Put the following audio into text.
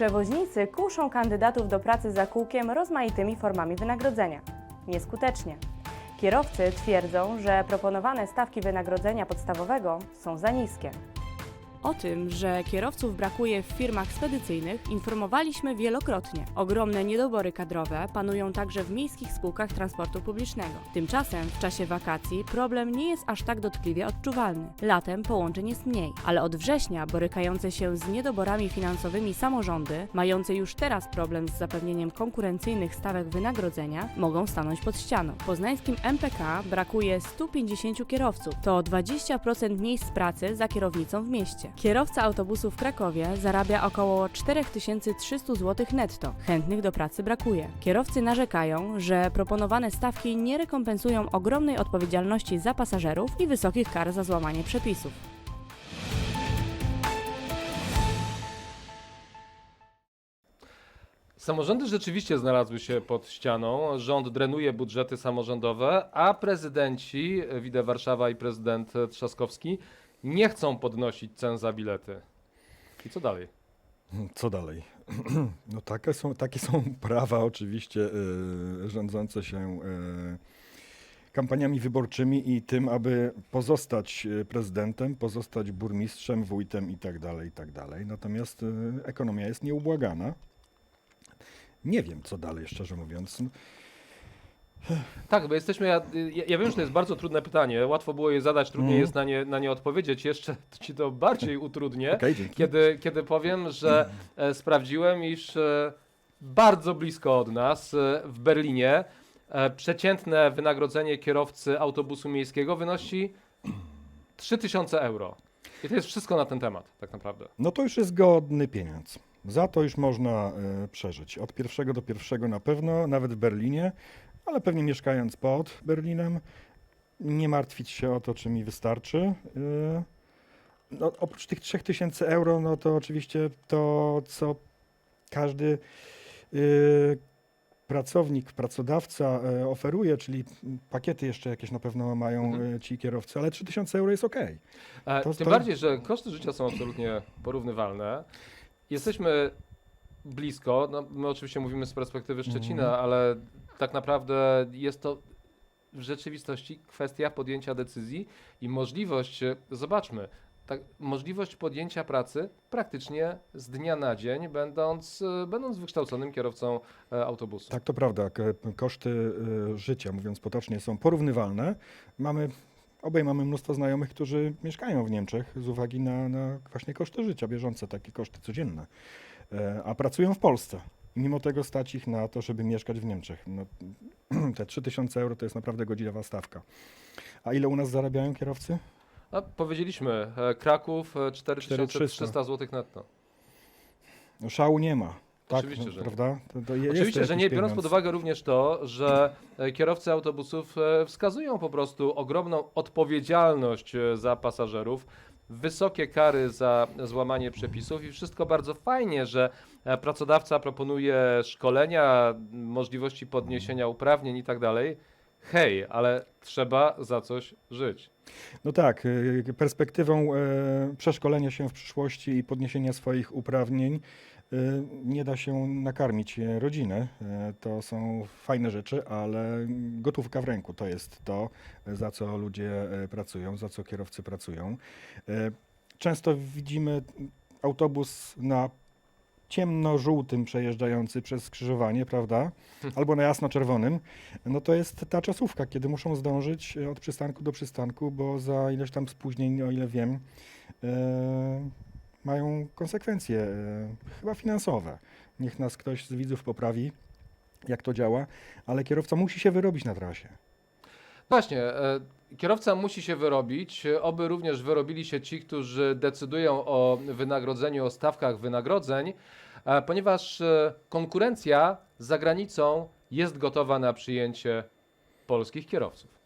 Przewoźnicy kuszą kandydatów do pracy za kółkiem rozmaitymi formami wynagrodzenia. Nieskutecznie. Kierowcy twierdzą, że proponowane stawki wynagrodzenia podstawowego są za niskie. O tym, że kierowców brakuje w firmach spedycyjnych, informowaliśmy wielokrotnie. Ogromne niedobory kadrowe panują także w miejskich spółkach transportu publicznego. Tymczasem w czasie wakacji problem nie jest aż tak dotkliwie odczuwalny. Latem połączeń jest mniej, ale od września borykające się z niedoborami finansowymi samorządy, mające już teraz problem z zapewnieniem konkurencyjnych stawek wynagrodzenia, mogą stanąć pod ścianą. W poznańskim MPK brakuje 150 kierowców. To 20% miejsc pracy za kierownicą w mieście. Kierowca autobusu w Krakowie zarabia około 4300 zł netto. Chętnych do pracy brakuje. Kierowcy narzekają, że proponowane stawki nie rekompensują ogromnej odpowiedzialności za pasażerów i wysokich kar za złamanie przepisów. Samorządy rzeczywiście znalazły się pod ścianą. Rząd drenuje budżety samorządowe, a prezydenci, widzę Warszawa i prezydent Trzaskowski, nie chcą podnosić cen za bilety. I co dalej? Co dalej? No takie są, takie są prawa oczywiście y, rządzące się y, kampaniami wyborczymi i tym, aby pozostać y, prezydentem, pozostać burmistrzem, wójtem i tak dalej, i tak dalej. Natomiast ekonomia jest nieubłagana. Nie wiem, co dalej, szczerze mówiąc. Tak, bo jesteśmy. Ja, ja ja wiem, że to jest bardzo trudne pytanie. Łatwo było je zadać, trudniej Mhm. jest na nie, na nie odpowiedzieć. Jeszcze ci to bardziej utrudnię. Dzięki. kiedy, kiedy powiem, że e, sprawdziłem, iż e, bardzo blisko od nas, e, w Berlinie, przeciętne wynagrodzenie kierowcy autobusu miejskiego wynosi 3000 euro. I to jest wszystko na ten temat, tak naprawdę. No to już jest godny pieniądz. Za to już można y, przeżyć. Od pierwszego do pierwszego na pewno, nawet w Berlinie, ale pewnie mieszkając pod Berlinem, nie martwić się o to, czy mi wystarczy. Y, no, oprócz tych 3000 euro, no to oczywiście to, co każdy y, pracownik, pracodawca oferuje, czyli pakiety jeszcze jakieś na pewno mają Mhm. ci kierowcy, ale 3000 euro jest ok. E, To- Tym to- bardziej, że koszty życia są absolutnie porównywalne. Jesteśmy blisko, no, my oczywiście mówimy z perspektywy Szczecina, Mhm. ale tak naprawdę jest to w rzeczywistości kwestia podjęcia decyzji i możliwość, e, zobaczmy, tak, możliwość podjęcia pracy praktycznie z dnia na dzień, będąc, e, będąc wykształconym kierowcą e, autobusu. Tak, to prawda. K- Koszty y, życia, mówiąc potocznie, są porównywalne. Mamy, obaj mamy mnóstwo znajomych, którzy mieszkają w Niemczech z uwagi na, na właśnie koszty życia, bieżące, takie koszty codzienne, E, a pracują w Polsce. I mimo tego stać ich na to, żeby mieszkać w Niemczech. No, te 3000 euro to jest naprawdę godzinowa stawka. A ile u nas zarabiają kierowcy? A powiedzieliśmy, e, Kraków e, 4300 4300 zł netto. No, szału nie ma. Tak, Oczywiście, że nie. prawda? To, to Oczywiście, że nie, biorąc pod pieniądz. uwagę również to, że e, kierowcy autobusów e, wskazują po prostu ogromną odpowiedzialność e, za pasażerów, wysokie kary za złamanie przepisów i wszystko bardzo fajnie, że pracodawca proponuje szkolenia, możliwości podniesienia uprawnień i tak dalej. Hej, ale trzeba za coś żyć. No tak, perspektywą przeszkolenia się w przyszłości i podniesienia swoich uprawnień nie da się nakarmić e, rodziny. E, To są fajne rzeczy, ale gotówka w ręku to jest to, za co ludzie e, pracują, za co kierowcy pracują. Często widzimy autobus na ciemno-żółtym przejeżdżający przez skrzyżowanie, prawda? Albo na jasno-czerwonym. No to jest ta czasówka, kiedy muszą zdążyć od przystanku do przystanku, bo za ileś tam spóźnień, o ile wiem, e, mają konsekwencje, e, chyba finansowe. Niech nas ktoś z widzów poprawi, jak to działa, ale kierowca musi się wyrobić na trasie. Właśnie, e, kierowca musi się wyrobić, oby również wyrobili się ci, którzy decydują o wynagrodzeniu, o stawkach wynagrodzeń, e, ponieważ konkurencja za granicą jest gotowa na przyjęcie polskich kierowców.